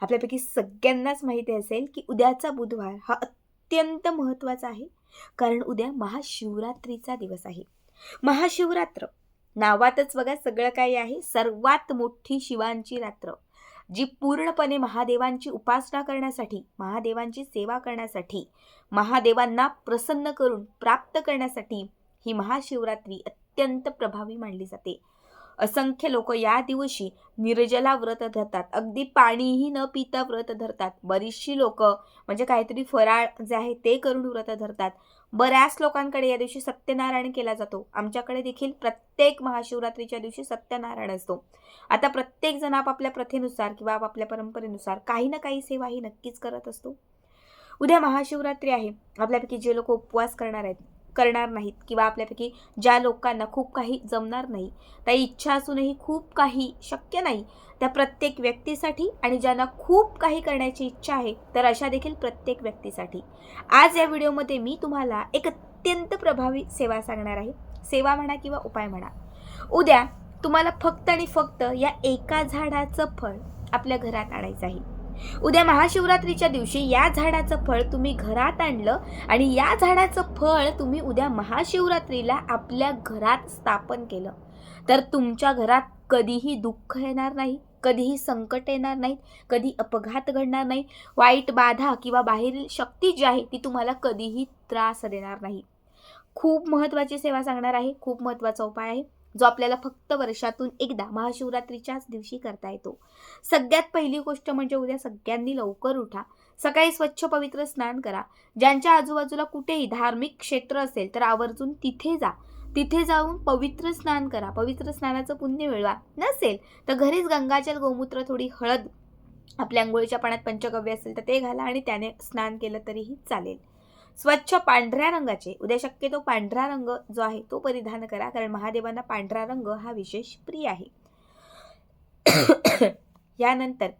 आपल्यापैकी सगळ्यांनाच माहिती असेल की उद्याचा बुधवार हा अत्यंत महत्त्वाचा आहे. कारण उद्या महाशिवरात्रीचा दिवस आहे. महाशिवरात्र नावातच बघा सगळं काही आहे. सर्वात मोठी शिवांची रात्र जी पूर्णपणे महादेवांची उपासना करण्यासाठी महादेवांची सेवा करण्यासाठी महादेवांना प्रसन्न करून प्राप्त करण्यासाठी ही महाशिवरात्री अत्यंत प्रभावी मानली जाते. असंख्य लोक या दिवशी निर्जला व्रत धरतात. अगदी पाणीही न पिता व्रत धरतात. बरीचशी लोक म्हणजे काहीतरी फराळ जे आहे ते करून व्रत धरतात. बऱ्याच लोकांकडे या दिवशी सत्यनारायण केला जातो. आमच्याकडे देखील प्रत्येक महाशिवरात्रीच्या दिवशी सत्यनारायण असतो. आता प्रत्येक जण आपापल्या प्रथेनुसार किंवा आपापल्या परंपरेनुसार काही ना काही सेवा ही नक्कीच करत असतो. उद्या महाशिवरात्री आहे. आपल्यापैकी जे लोक उपवास करणार आहेत करणार नाहीत किंवा आपल्यापैकी ज्या लोकांना खूप काही जमणार नाही त्या इच्छा असूनही खूप काही शक्य नाही त्या प्रत्येक व्यक्तीसाठी आणि ज्यांना खूप काही करण्याची इच्छा आहे तर अशा देखील प्रत्येक व्यक्तीसाठी. आज या व्हिडिओमध्ये मी तुम्हाला एक अत्यंत प्रभावी सेवा सांगणार आहे. सेवा म्हणा किंवा उपाय म्हणा. उद्या तुम्हाला फक्त आणि फक्त या एका झाडाचं फळ आपल्या घरात आणायचं आहे. उद्या महाशिवरात्रीच्या दिवशी या झाडाचं फळ तुम्ही घरात आणलं आणि या झाडाचं फळ तुम्ही उद्या महाशिवरात्रीला आपल्या घरात स्थापन केलं. तर तुमच्या घरात कधीही दुःख येणार नाही कधीही संकट येणार नाहीत कधी अपघात घडणार नाही वाईट बाधा किंवा बाहेरील शक्ती जी आहे ती तुम्हाला कधीही त्रास देणार नाही. खूप महत्त्वाची सेवा सांगणार आहे खूप महत्त्वाचा उपाय आहे. जो आपल्याला फक्त वर्षातून एकदा महाशिवरात्रीच्याच दिवशी करता येतो. सगळ्यात पहिली गोष्ट म्हणजे उद्या सगळ्यांनी लवकर उठा. सकाळी स्वच्छ पवित्र स्नान करा. ज्यांच्या आजूबाजूला कुठेही धार्मिक क्षेत्र असेल तर आवर्जून तिथे जा. तिथे जाऊन पवित्र स्नान करा. पवित्र स्नानाचं पुण्य मिळवा. नसेल तर घरीच गंगाजल गोमूत्र थोडी हळद आपल्या आंघोळीच्या पाण्यात पंचगव्य असेल तर ते घाला आणि त्याने स्नान केलं तरीही चालेल. स्वच्छ पांढऱ्या रंगाचे. उद्या शक्यतो पांढरा रंग जो आहे तो परिधान करा कारण महादेवांना पांढरा रंग हा विशेष प्रिय आहे. यानंतर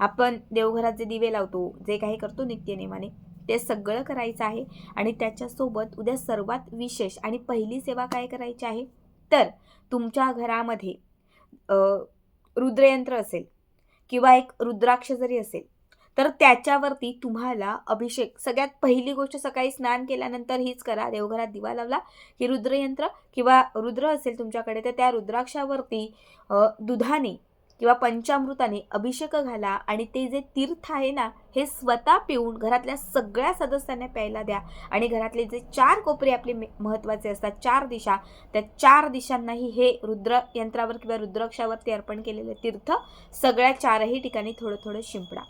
आपण देवघरात जे दिवे लावतो जे काही करतो नित्यनेमाने ते सगळं करायचं आहे आणि त्याच्यासोबत उद्या सर्वात विशेष आणि पहिली सेवा काय करायची आहे? तर तुमच्या घरामध्ये रुद्रयंत्र असेल किंवा एक रुद्राक्ष जरी असेल तर त्याच्यावरती तुम्हाला अभिषेक सगळ्यात पहिली गोष्ट सकाळी स्नान केल्यानंतर हीच करा. देवघरात दिवा लावला की रुद्रयंत्र किंवा रुद्र असेल तुमच्याकडे तर त्या रुद्राक्षावरती दुधाने किंवा पंचामृताने अभिषेक घाला आणि ते जे तीर्थ आहे ना हे स्वतः पिऊन घरातल्या सगळ्या सदस्यांना प्यायला द्या. आणि घरातले जे चार कोपरे आपले महत्त्वाचे असतात चार दिशा त्या चार दिशांनाही हे रुद्र यंत्रावर किंवा रुद्राक्षावरती अर्पण केलेले तीर्थ सगळ्या चारही ठिकाणी थोडं थोडं शिंपडा.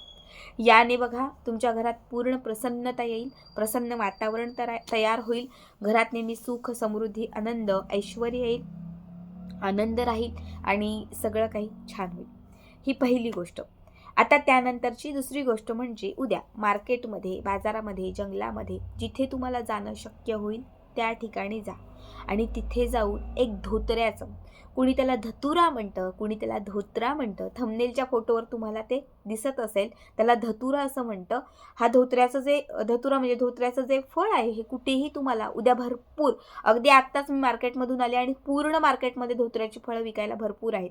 याने बघा तुमच्या घरात पूर्ण प्रसन्नता येईल प्रसन्न वातावरण तयार होईल. घरात नेहमी सुख समृद्धी आनंद ऐश्वर येईल आनंद राहील आणि सगळं काही छान होईल. ही पहिली गोष्ट. आता त्यानंतरची दुसरी गोष्ट म्हणजे उद्या मार्केटमध्ये बाजारामध्ये जंगलामध्ये जिथे तुम्हाला जाणं शक्य होईल त्या ठिकाणी जा आणि तिथे जाऊन एक धोतऱ्याचं कुणी त्याला धतुरा म्हणतं कुणी त्याला धोत्रा म्हणतं. थमनेलच्या फोटोवर तुम्हाला ते दिसत असेल. त्याला धतुरा असं म्हणतं. हा धोत्र्याचं जे धतुरा म्हणजे धोत्र्याचं जे फळ आहे हे कुठेही तुम्हाला उद्या भरपूर अगदी आत्ताच मी मार्केटमधून आले आणि पूर्ण मार्केटमध्ये धोत्र्याची फळं विकायला भरपूर आहेत.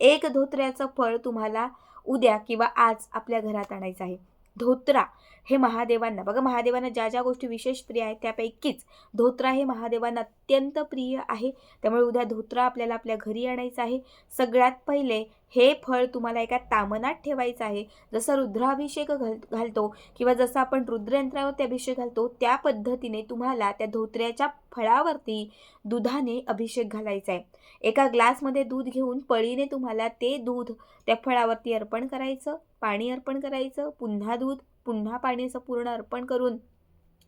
एक धोत्र्याचं फळ तुम्हाला उद्या किंवा आज आपल्या घरात आणायचं आहे. धोत्रा हे महादेवांना. बघा महादेवांना ज्या ज्या गोष्टी विशेष प्रिय आहेत त्यापैकीच धोत्रा हे महादेवांना अत्यंत प्रिय आहे. त्यामुळे उद्या धोत्रा आपल्याला आपल्या घरी आणायचं आहे. सगळ्यात पहिले हे फळ तुम्हाला एका तामनात ठेवायचं आहे. जसं रुद्राभिषेक घाल घालतो किंवा जसं आपण रुद्रयंत्रावरती अभिषेक घालतो त्या पद्धतीने तुम्हाला त्या धोत्र्याच्या फळावरती दुधाने अभिषेक घालायचा आहे. एका ग्लासमध्ये दूध घेऊन पळीने तुम्हाला ते दूध त्या फळावरती अर्पण करायचं. पाणी अर्पण करायचं पुन्हा दूध पुन्हा पाण्याचं पूर्ण अर्पण करून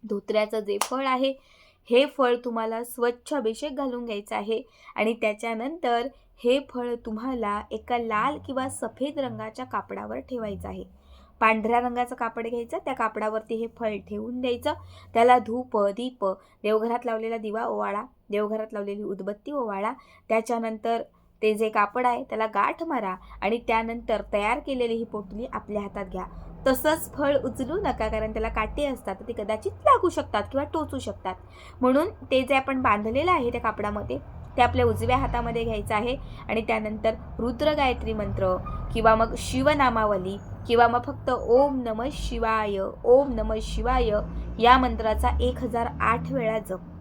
धोत्र्याचं जे फळ आहे हे फळ तुम्हाला स्वच्छ अभिषेक घालून घ्यायचं आहे. आणि त्याच्यानंतर हे फळ तुम्हाला एका लाल किंवा सफेद रंगाच्या कापडावर ठेवायचं आहे. पांढऱ्या रंगाचं कापड घ्यायचं त्या कापडावरती हे फळ ठेवून द्यायचं. त्याला धूप दीप देवघरात लावलेला दिवा ओवाळा देवघरात लावलेली उदबत्ती ओवाळा. त्याच्यानंतर ते जे कापड आहे त्याला गाठ मारा आणि त्यानंतर तयार केलेली ही पोटली आपल्या हातात घ्या. तसंच फळ उचलू नका कारण त्याला काटे असतात तर ते कदाचित लागू शकतात किंवा टोचू शकतात. म्हणून ते जे आपण बांधलेलं आहे त्या कापडामध्ये ते आपल्या उजव्या हातामध्ये घ्यायचं आहे आणि त्यानंतर रुद्र गायत्री मंत्र किंवा मग शिवनामावली किंवा मग फक्त ओम नम शिवाय ओम नम शिवाय या मंत्राचा एक हजार आठ वेळा जप.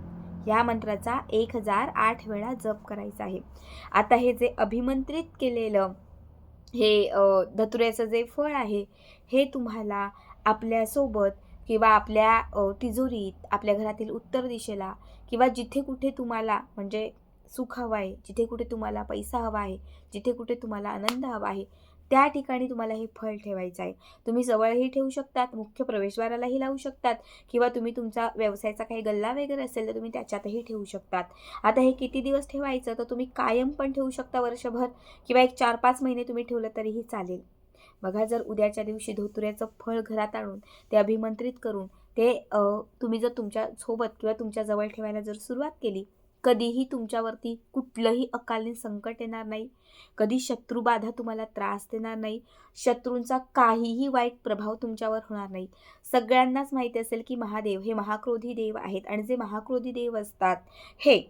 या मंत्राचा एक हजार आठ वेळा जप करायचा आहे. आता हे जे अभिमंत्रित केलेलं हे धतुऱ्याचं जे फळ आहे हे तुम्हाला आपल्यासोबत किंवा आपल्या तिजोरीत आपल्या घरातील उत्तर दिशेला किंवा जिथे कुठे तुम्हाला म्हणजे सुख हवं आहे जिथे कुठे तुम्हाला पैसा हवा आहे जिथे कुठे तुम्हाला आनंद हवा आहे त्या ठिकाणी तुम्हाला हे फळ ठेवायचं आहे. तुम्ही जवळही ठेवू शकतात मुख्य प्रवेशद्वारालाही लावू शकतात किंवा तुम्ही तुमचा व्यवसायाचा काही गल्ला वगैरे असेल तर तुम्ही त्याच्यातही ठेवू शकतात. आता हे किती दिवस ठेवायचं? तर तुम्ही कायम पण ठेवू शकता वर्षभर किंवा एक चार पाच महिने तुम्ही ठेवलं तरीही चालेल. बघा जर उद्याच्या दिवशी धोतुऱ्याचं फळ घरात आणून ते अभिमंत्रित करून ते तुम्ही जर तुमच्यासोबत किंवा तुमच्या जवळ ठेवायला जर सुरुवात केली कधीही तुमच्यावरती कुठलंही अकालीन संकट येणार नाही. कधी शत्रुबाधा तुम्हाला त्रास देणार नाही. शत्रूंचा काहीही वाईट प्रभाव तुमच्यावर होणार नाही. सगळ्यांनाच माहिती असेल की महादेव हे महाक्रोधी देव आहेत आणि जे महाक्रोधी देव असतात हे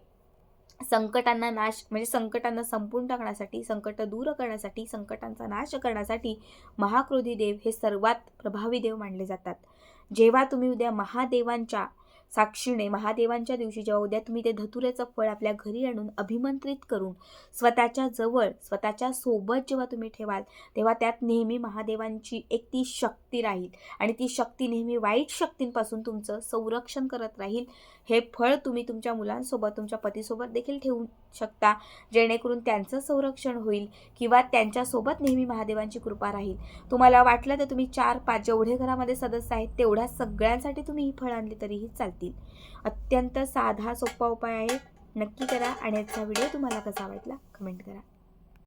संकटांना नाश म्हणजे संकटांना संपून टाकण्यासाठी संकट दूर करण्यासाठी संकटांचा नाश करण्यासाठी महाक्रोधी देव हे सर्वात प्रभावी देव मानले जातात. जेव्हा तुम्ही उद्या महादेवांच्या साक्षीने महादेवांच्या दिवशी जेव्हा उद्या तुम्ही ते धतुऱ्याचं फळ आपल्या घरी आणून अभिमंत्रित करून स्वतःच्या जवळ स्वतःच्या सोबत जेव्हा तुम्ही ठेवाल तेव्हा त्यात नेहमी महादेवांची एक ती शक्ती राहील. आणि ती शक्ती नेहमी वाईट शक्तींपासून तुमचं संरक्षण करत राहील. हे फळ तुम्ही तुमच्या मुलांसोबत तुमच्या पतीसोबत देखील ठेवू शकता जेणेकरून त्यांचं संरक्षण होईल किंवा त्यांच्यासोबत नेहमी महादेवांची कृपा राहील. तुम्हाला वाटलं तर तुम्ही चार पाच जेवढे घरामध्ये सदस्य आहेत तेवढ्या सगळ्यांसाठी तुम्ही ही फळ आणली तरीही येतील अत्यंत साधा सोपा उपाय आहे. नक्की करा. आणि याचा व्हिडिओ तुम्हाला कसा वाटला? कमेंट करा.